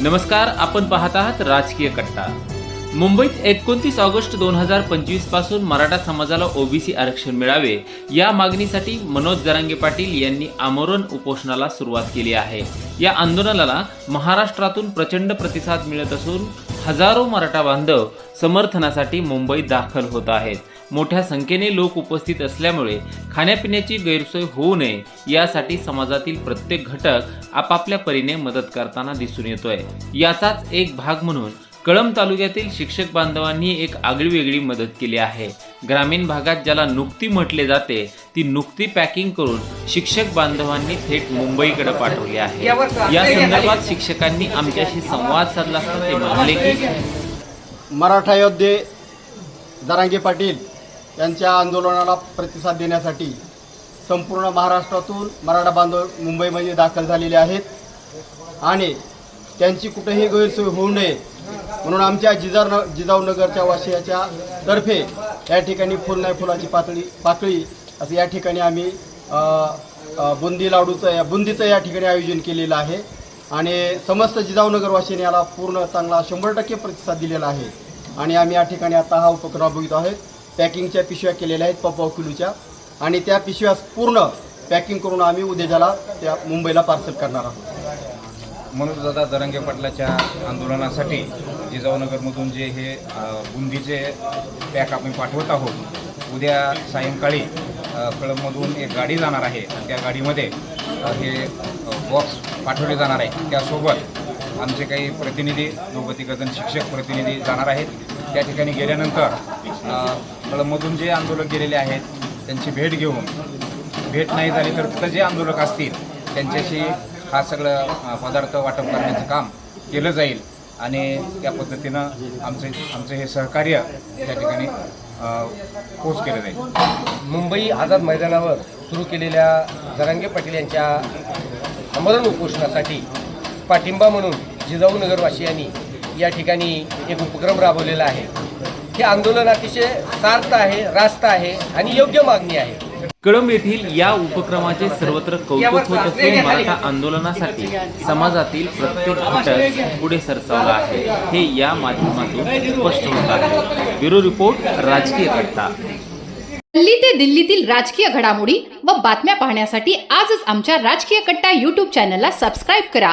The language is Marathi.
नमस्कार आपण पाहत आहात राजकीय कट्टा. मुंबईत एकोणतीस ऑगस्ट दोन हजार पंचवीसपासून मराठा समाजाला ओबीसी आरक्षण मिळावे या मागणीसाठी मनोज जरांगे पाटील यांनी आमरण उपोषणाला सुरुवात केली आहे. या आंदोलनाला महाराष्ट्रातून प्रचंड प्रतिसाद मिळत असून हजारो मराठा बांधव समर्थनासाठी मुंबईत दाखल होत आहेत. मोठ्या संख्येने लोक उपस्थित असल्यामुळे खाण्यापिण्याची गैरसोय होऊ नये यासाठी समाजातील प्रत्येक घटक आपापल्या परीने मदत करताना दिसून येतोय. याचाच एक भाग म्हणून कळंब तालुक्यातील शिक्षक बांधवांनी एक आगळीवेगळी मदत केली आहे. ग्रामीण भागात ज्याला नुकती म्हटले जाते ती नुकती पॅकिंग करून शिक्षक बांधवांनी थेट मुंबईकडे पाठवली आहे. या संदर्भात शिक्षकांनी आमच्याशी संवाद साधला असता ते म्हणाले की मराठा योद्धे दरांगे पाटील यांच्या आंदोलनाला प्रतिसाद देण्यासाठी संपूर्ण महाराष्ट्रातून मराठा बांधव मुंबईमध्ये दाखल झालेले आहेत. आणि त्यांची कुठेही गैरसोय होऊ नये म्हणून आमच्या जिजार जिजाऊनगरच्या वाशियाच्या तर्फे या ठिकाणी फुल नाही फुलाची पातळी पाकळी असं या ठिकाणी आम्ही बुंदी लाडूचं या बुंदीचं या ठिकाणी आयोजन केलेलं आहे. आणि समस्त जिजाऊनगरवासियांनी याला पूर्ण चांगला शंभर टक्के प्रतिसाद दिलेला आहे. आणि आम्ही या ठिकाणी आता हा उपक्रम बघित आहोत. पॅकिंगच्या पिशव्या केलेल्या आहेत पपाव किलोच्या. आणि त्या पिशव्या पूर्ण पॅकिंग करून आम्ही उद्याच्याला त्या मुंबईला पार्सल करणार आहोत. मनोज दादा दरंगे पाटलाच्या आंदोलनासाठी जिजाऊनगरमधून जे हे बुंदीचे पॅक आपण पाठवत आहोत उद्या सायंकाळी कळंबमधून एक गाडी जाणार आहे. त्या गाडीमध्ये हे बॉक्स पाठवले जाणार आहे त्यासोबत आमचे काही प्रतिनिधी दोघं तिघजण शिक्षक प्रतिनिधी जाणार आहेत. त्या ठिकाणी गेल्यानंतर कळमधून जे आंदोलक गेलेले आहेत त्यांची भेट घेऊन भेट नाही झाली तर तिथं जे आंदोलक असतील त्यांच्याशी हा सगळं पदार्थ वाटप करण्याचं काम केलं जाईल. आणि त्या पद्धतीनं आमचे आमचं हे सहकार्य त्या ठिकाणी पोच केलं जाईल. मुंबई आझाद मैदानावर सुरू केलेल्या जरांगे पाटील यांच्या समरण उपोषणासाठी पाठिंबा म्हणून जिजाऊ नगरवासियांनी या ठिकाणी एक उपक्रम राबवलेला आहे. हे आंदोलन अतिशय सार्थ आहे रास्त आहे आणि योग्य मागणी आहे. कळंब येथील या उपक्रमाचे सर्वत्र कौतुक होत असून मराठा आंदोलनासाठी समाजातील प्रत्येक घटक पुढे सरसावला आहे. हे या माध्यमातून स्पष्ट होत आहे. ब्युरो रिपोर्ट राजकीय कट्टा दिल्ली ते दिल्लीतील राजकीय घडामोडी व बातम्या पाहण्यासाठी आजच आमच्या राजकीय कट्टा युट्यूब चॅनलला सबस्क्राईब करा.